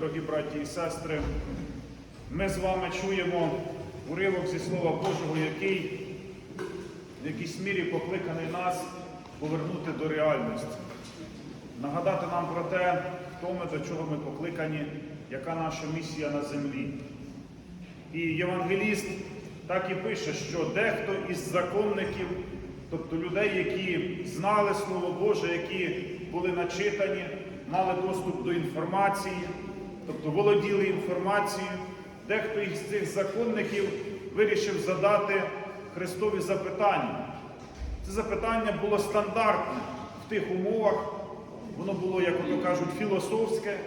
дорогі браті і сестри, ми з вами чуємо уривок зі Слова Божого, який в якійсь мірі покликаний нас повернути до реальності, нагадати нам про те, хто ми, до чого ми покликані, яка наша місія на землі. І євангеліст так і пише, що дехто із законників, тобто людей, які знали Слово Боже, які були начитані, мали доступ до інформації, тобто володіли інформацією, дехто із цих законників вирішив задати Христові запитання. Це запитання було стандартне в тих умовах, воно було, як ото кажуть, філософське,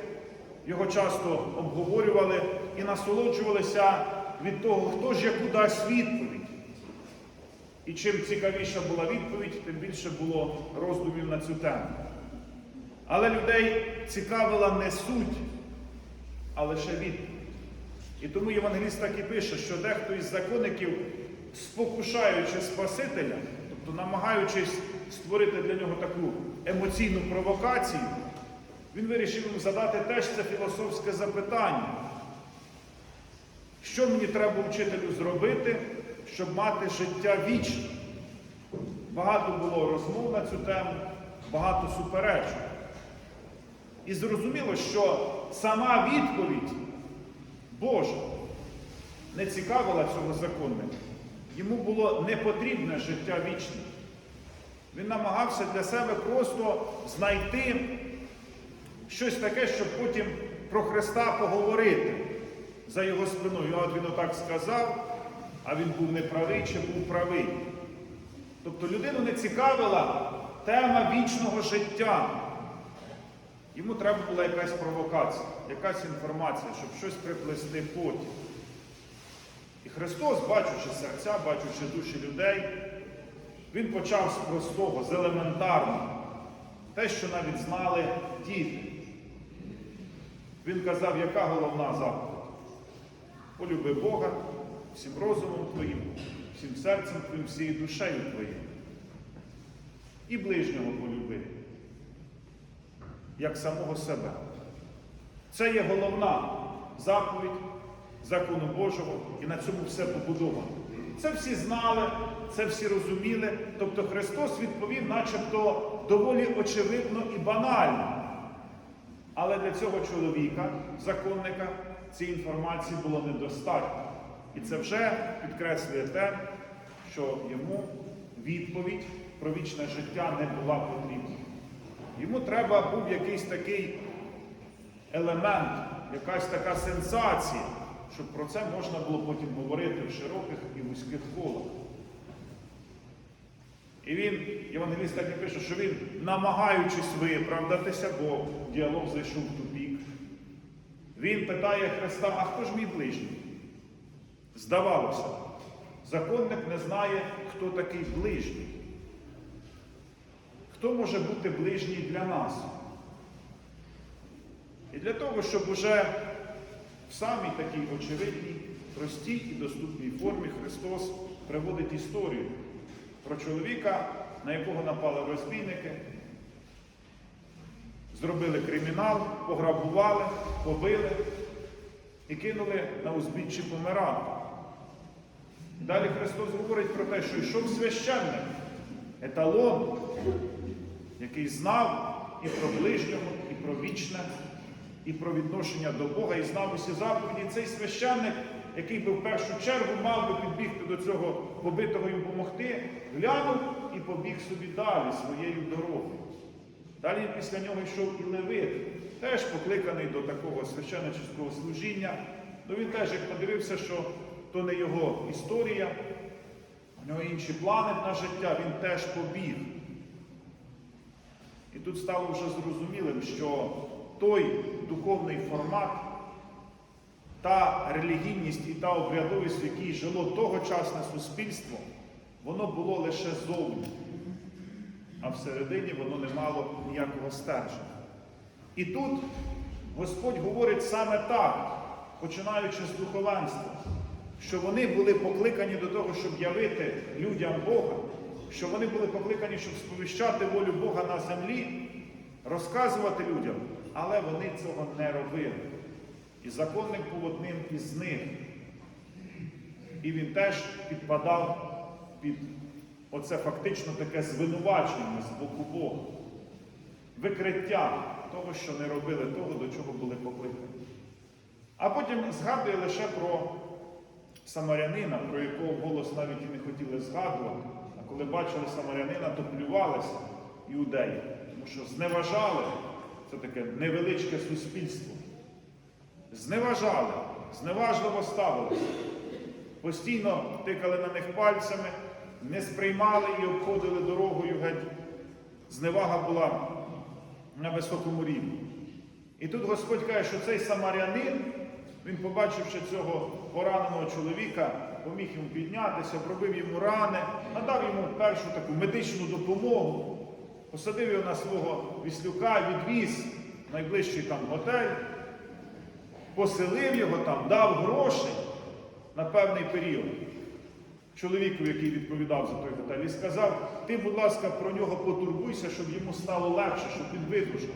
його часто обговорювали і насолоджувалися від того, хто ж яку дасть відповідь. І чим цікавіша була відповідь, тим більше було роздумів на цю тему. Але людей цікавила не суть, а лише відповідь. І тому Євангеліст так і пише, що дехто із законників, спокушаючи Спасителя, тобто намагаючись створити для нього таку емоційну провокацію, він вирішив йому задати теж це філософське запитання. Що мені треба вчителю зробити, щоб мати життя вічне? Багато було розмов на цю тему, багато суперечок. І зрозуміло, що сама відповідь Божа не цікавила цього законника. Йому було не потрібне життя вічне. Він намагався для себе просто знайти щось таке, щоб потім про Христа поговорити за його спиною. От він отак сказав, а він був неправий чи був правий. Тобто людину не цікавила тема вічного життя. Йому треба була якась провокація, якась інформація, щоб щось приплести потім. І Христос, бачучи серця, бачучи душі людей, Він почав з простого, з елементарного, те, що навіть знали діти. Він казав, яка головна заповідь? Полюби Бога всім розумом твоїм, всім серцем твоїм, всією душею твоєю. І ближнього полюби, як самого себе. Це є головна заповідь закону Божого, і на цьому все побудовано. Це всі знали, це всі розуміли. Тобто Христос відповів, начебто доволі очевидно і банально. Але для цього чоловіка, законника, цієї інформації було недостатньо. І це вже підкреслює те, що йому відповідь про вічне життя не була потрібна. Йому треба був якийсь такий елемент, якась така сенсація, щоб про це можна було потім говорити в широких і вузьких колах. І він, Євангеліст так і пише, що він, намагаючись виправдатися, бо діалог зайшов в тупік, він питає Христа, а хто ж мій ближній? Здавалося, законник не знає, хто такий ближній. Хто може бути ближній для нас? І для того, щоб уже в самій такій очевидній, простій і доступній формі Христос приводить історію про чоловіка, на якого напали розбійники, зробили кримінал, пограбували, побили і кинули на узбіччі помирати. Далі Христос говорить про те, що йшов священник, еталон, який знав і про ближнього, і про вічне, і про відношення до Бога, і знав усі заповіді. Цей священник, який би в першу чергу мав би підбігти до цього побитого і допомогти, глянув і побіг собі далі своєю дорогою. Далі після нього йшов і Левит, теж покликаний до такого священнического служіння. Ну він теж, як подивився, що то не його історія, у нього інші плани на життя, він теж побіг. І тут стало вже зрозумілим, що той духовний формат, та релігійність і та обрядовість, в якій жило тогочасне суспільство, воно було лише зовні, а всередині воно не мало ніякого стерження. І тут Господь говорить саме так, починаючи з духовенства, що вони були покликані до того, щоб явити людям Бога, що вони були покликані, щоб сповіщати волю Бога на землі, розказувати людям, але вони цього не робили. І законник був одним із них. І він теж підпадав під оце фактично таке звинувачення з боку Бога. Викриття того, що не робили того, до чого були покликані. А потім згадує лише про самарянина, про якого голос навіть і не хотіли згадувати. Коли бачили самарянина, то плювалися іудеї, тому що зневажали це таке невеличке суспільство. Зневажали, зневажливо ставилися. Постійно тикали на них пальцями, не сприймали і обходили дорогою геть. Зневага була на високому рівні. І тут Господь каже, що цей самарянин, він, побачивши цього пораненого чоловіка, поміг йому піднятися, пробив йому рани, надав йому першу таку медичну допомогу, посадив його на свого віслюка, відвіз в найближчий там готель, поселив його там, дав гроші на певний період. Чоловіку, який відповідав за той готель, і сказав, ти, будь ласка, про нього потурбуйся, щоб йому стало легше, щоб він видужав.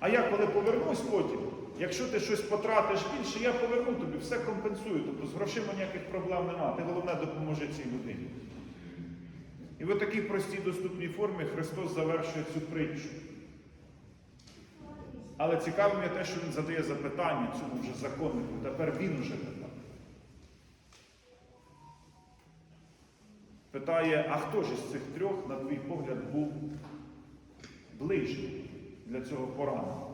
А я коли повернусь потім, якщо ти щось потратиш більше, я поверну тобі, все компенсую. Тобто з грошима ніяких проблем немає. Ти головне допоможи цій людині. І в такій простій доступній формі Христос завершує цю притчу. Але цікавим є те, що він задає запитання цьому вже законнику. Тепер він уже питає. Питає, а хто ж із цих трьох, на твій погляд, був ближній для цього пораненого?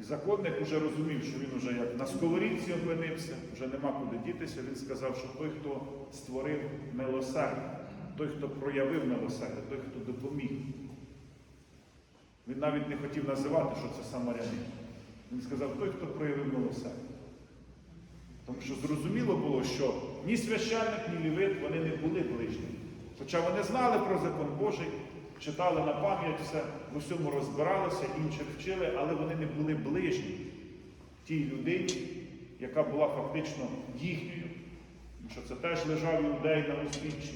І законник вже розумів, що він вже як на сковорідці опинився, вже нема куди дітися. Він сказав, що той, хто створив милосердя, той, хто проявив милосердя, той, хто допоміг. Він навіть не хотів називати, що це самарянин. Він сказав, той, хто проявив милосердя. Тому що зрозуміло було, що ні священник, ні лівит вони не були ближніми. Хоча вони знали про закон Божий, читали на пам'ять все, в усьому розбиралися, інших вчили, але вони не були ближні тій людині, яка була фактично їхньою. Тому що це теж лежав іудей на узбіччі.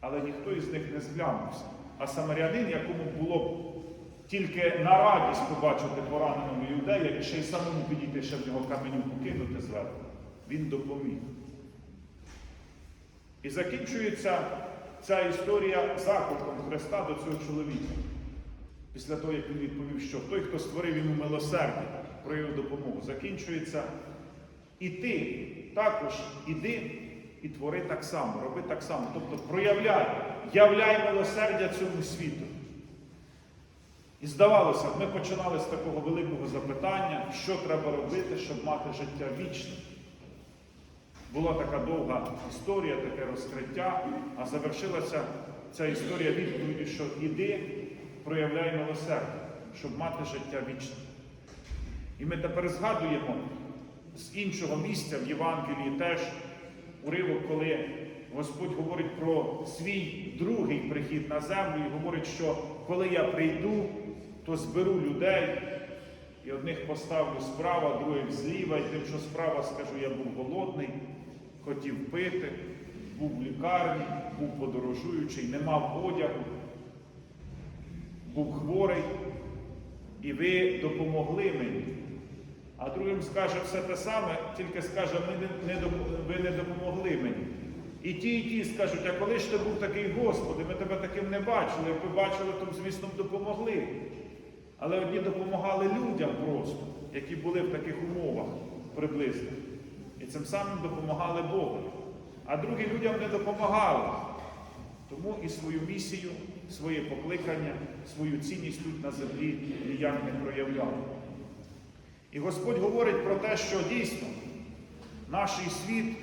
Але ніхто із них не зглянувся. А самарянин, якому було б тільки на радість побачити пораненого іудея і ще й самому підійти, ще в нього каменюку кинути зверху, він допоміг. І закінчується ця історія закликом Христа до цього чоловіка. Після того, як він відповів, що той, хто створив йому милосердя, проявив допомогу, закінчується. І ти також іди і твори так само, роби так само. Тобто проявляй, являй милосердя цьому світу. І здавалося, ми починали з такого великого запитання, що треба робити, щоб мати життя вічне. Була така довга історія, таке розкриття, а завершилася ця історія відповіді, що іди, проявляй милосердя, щоб мати життя вічне. І ми тепер згадуємо з іншого місця в Євангелії теж уривок, коли Господь говорить про свій другий прихід на землю і говорить, що коли я прийду, то зберу людей, і одних поставлю справа, других зліва, і тим, що справа скажу, я був голодний, хотів пити, був в лікарні, був подорожуючий, не мав одягу, був хворий, і ви допомогли мені. А другим скаже все те саме, тільки скаже, ми не, ви не допомогли мені. І ті, і ті скажуть, а коли ж ти був такий Господи, ми тебе таким не бачили. Як ви бачили, то, звісно, допомогли. Але одні допомагали людям просто, які були в таких умовах приблизно. І цим самим допомагали Богу. А другі людям не допомагали. Тому і свою місію, своє покликання, свою цінність тут на землі ніяк не проявляли. І Господь говорить про те, що дійсно наш світ,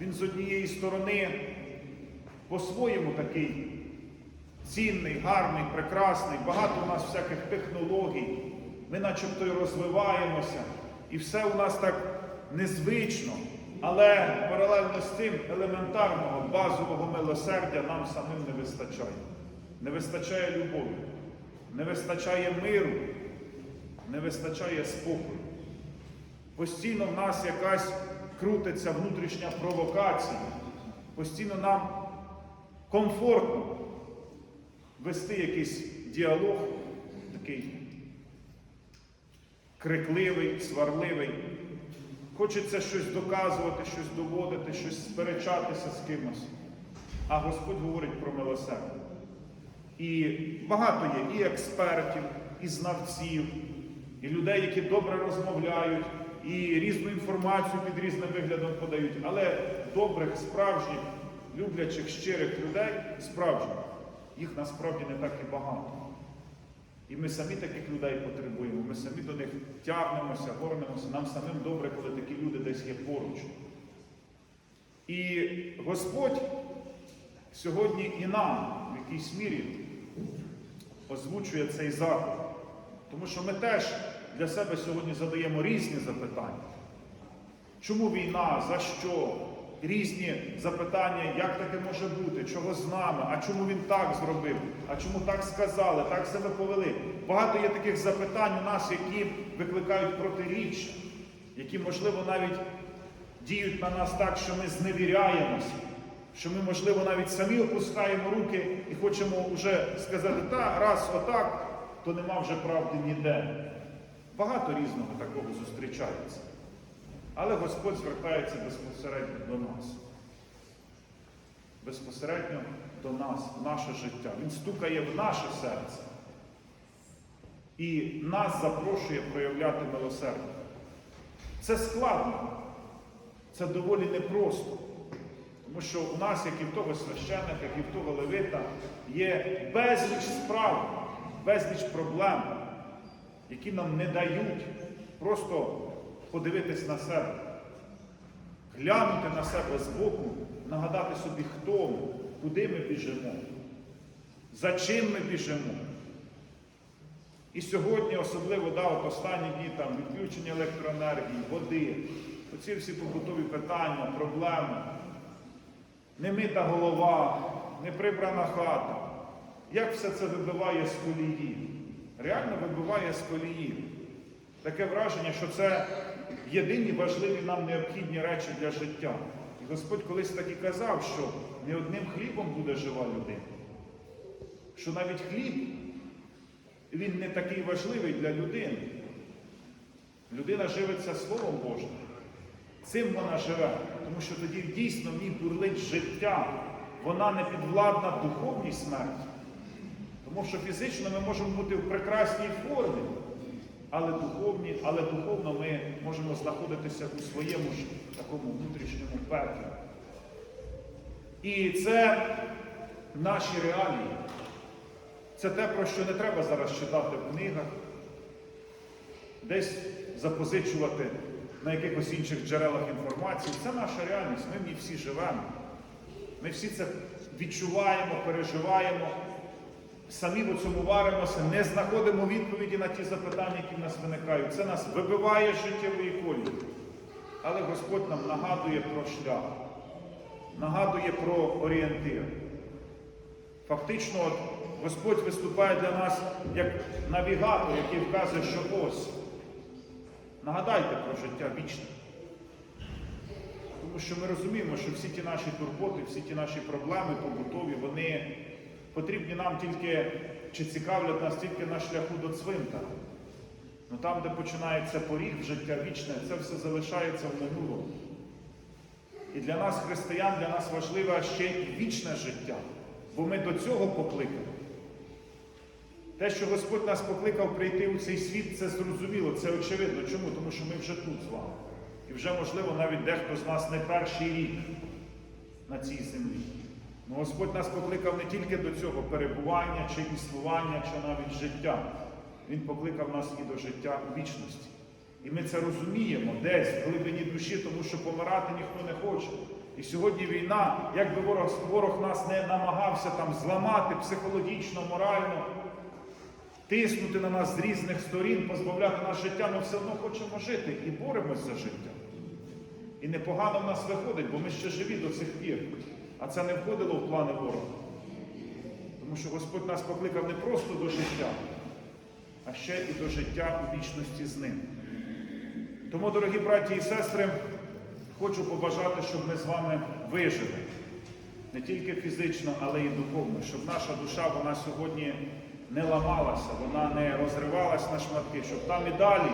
він з однієї сторони по-своєму такий цінний, гарний, прекрасний, багато у нас всяких технологій, ми начебто й розвиваємося, і все у нас так незвично. Але паралельно з цим елементарного базового милосердя нам самим не вистачає. Не вистачає любові, не вистачає миру, не вистачає спокою. Постійно в нас якась крутиться внутрішня провокація. Постійно нам комфортно вести якийсь діалог, такий крикливий, сварливий. Хочеться щось доказувати, щось доводити, щось сперечатися з кимось. А Господь говорить про милосердя. І багато є і експертів, і знавців, і людей, які добре розмовляють, і різну інформацію під різним виглядом подають. Але добрих, справжніх, люблячих, щирих людей, справжніх, їх насправді не так і багато. І ми самі таких людей потребуємо, ми самі до них тягнемося, горнемося. Нам самим добре, коли такі люди десь є поруч. І Господь сьогодні і нам в якійсь мірі озвучує цей заклик. Тому що ми теж для себе сьогодні задаємо різні запитання. Чому війна? За що? Різні запитання, як таке може бути, чого з нами, а чому він так зробив, а чому так сказали, так себе повели. Багато є таких запитань у нас, які викликають протиріччя, які, можливо, навіть діють на нас так, що ми зневіряємося, що ми, можливо, навіть самі опускаємо руки і хочемо вже сказати, та, раз отак, то нема вже правди ніде. Багато різного такого зустрічається. Але Господь звертається безпосередньо до нас. Безпосередньо до нас, в наше життя. Він стукає в наше серце і нас запрошує проявляти милосердя. Це складно, це доволі непросто. Тому що у нас, як і в того священника, як і в того левита, є безліч справ, безліч проблем, які нам не дають просто подивитись на себе, глянути на себе збоку, нагадати собі, хто ми, куди ми біжимо, за чим ми біжимо. І сьогодні, особливо да, от останні дні там, відключення електроенергії, води, оці всі побутові питання, проблеми, немита голова, неприбрана хата. Як все це вибиває з колії? Реально вибиває з колії. Таке враження, що це єдині важливі нам необхідні речі для життя. І Господь колись так і казав, що не одним хлібом буде жива людина. Що навіть хліб, він не такий важливий для людини. Людина живиться Словом Божим. Цим вона живе, тому що тоді дійсно в ній бурлить життя. Вона не підвладна духовній смерті. Тому що фізично ми можемо бути в прекрасній формі, але духовні, але духовно ми можемо знаходитися у своєму ж такому внутрішньому пеклі. І це наші реалії. Це те, про що не треба зараз читати в книгах, десь запозичувати на якихось інших джерелах інформації. Це наша реальність, ми в ній всі живемо. Ми всі це відчуваємо, переживаємо, самі в цьому варимося, не знаходимо відповіді на ті запитання, які в нас виникають. Це нас вибиває з життєвої колії. Але Господь нам нагадує про шлях, нагадує про орієнтир. Фактично, Господь виступає для нас як навігатор, який вказує, що ось. Нагадайте про життя вічне. Тому що ми розуміємо, що всі ті наші турботи, всі ті наші проблеми побутові, вони потрібні нам тільки, чи цікавлять нас тільки на шляху до цвинтара. Ну там, де починається поріг життя вічне, це все залишається в минулому. І для нас, християн, для нас важливе ще і вічне життя, бо ми до цього покликані. Те, що Господь нас покликав прийти у цей світ, це зрозуміло, це очевидно. Чому? Тому що ми вже тут з вами. І вже, можливо, навіть дехто з нас не перший рік на цій землі. Ну, Господь нас покликав не тільки до цього перебування, чи існування, чи навіть життя. Він покликав нас і до життя у вічності. І ми це розуміємо десь в глибині душі, тому що помирати ніхто не хоче. І сьогодні війна, як би ворог, ворог нас не намагався там зламати психологічно, морально, тиснути на нас з різних сторін, позбавляти нас життя, ми все одно хочемо жити і боремось за життя. І непогано в нас виходить, бо ми ще живі до цих пір. А це не входило в плани ворога. Тому що Господь нас покликав не просто до життя, а ще і до життя у вічності з ним. Тому, дорогі браті і сестри, хочу побажати, щоб ми з вами вижили. Не тільки фізично, але й духовно, щоб наша душа вона сьогодні не ламалася, вона не розривалась на шматки, щоб там і далі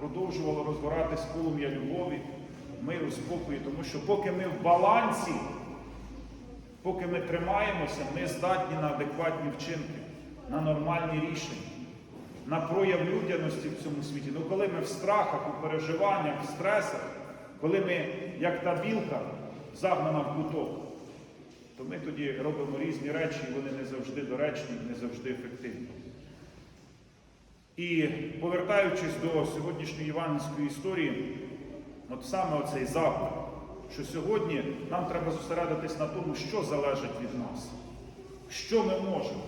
продовжувало розгоратись полум'я любові, миру, спокою, тому що поки ми в балансі, поки ми тримаємося, ми здатні на адекватні вчинки, на нормальні рішення, на прояв людяності в цьому світі. Ну коли ми в страхах, у переживаннях, в стресах, коли ми, як та білка, загнана в куток, то ми тоді робимо різні речі, і вони не завжди доречні, не завжди ефективні. І повертаючись до сьогоднішньої євангельської історії, от саме оцей заклик, що сьогодні нам треба зосередитись на тому, що залежить від нас, що ми можемо,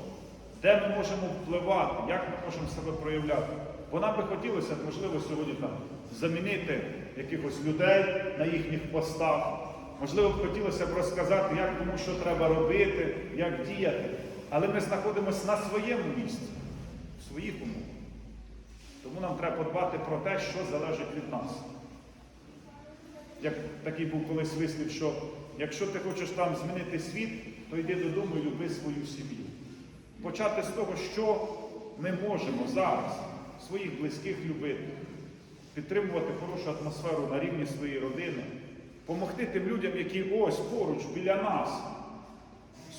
де ми можемо впливати, як ми можемо себе проявляти. Бо нам би хотілося, можливо, сьогодні там замінити якихось людей на їхніх постах. Можливо, б хотілося б розказати, як кому що треба робити, як діяти. Але ми знаходимося на своєму місці, в своїх умовах. Тому нам треба подбати про те, що залежить від нас. Як такий був колись вислів, що якщо ти хочеш там змінити світ, то йди додому і люби свою сім'ю. Почати з того, що ми можемо зараз своїх близьких любити, підтримувати хорошу атмосферу на рівні своєї родини, допомогти тим людям, які ось поруч біля нас.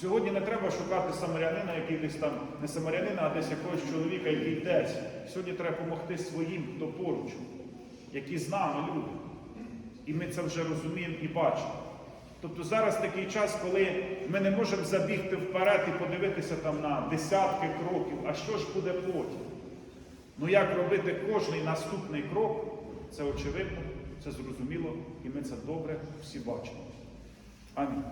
Сьогодні не треба шукати самарянина, який десь там, не самарянина, а десь якогось чоловіка, який десь. Сьогодні треба допомогти своїм, хто поруч, які з нами люди. І ми це вже розуміємо і бачимо. Тобто зараз такий час, коли ми не можемо забігти вперед і подивитися там на десятки кроків, а що ж буде потім? Ну як робити кожний наступний крок, це очевидно, це зрозуміло, і ми це добре всі бачимо. Амінь.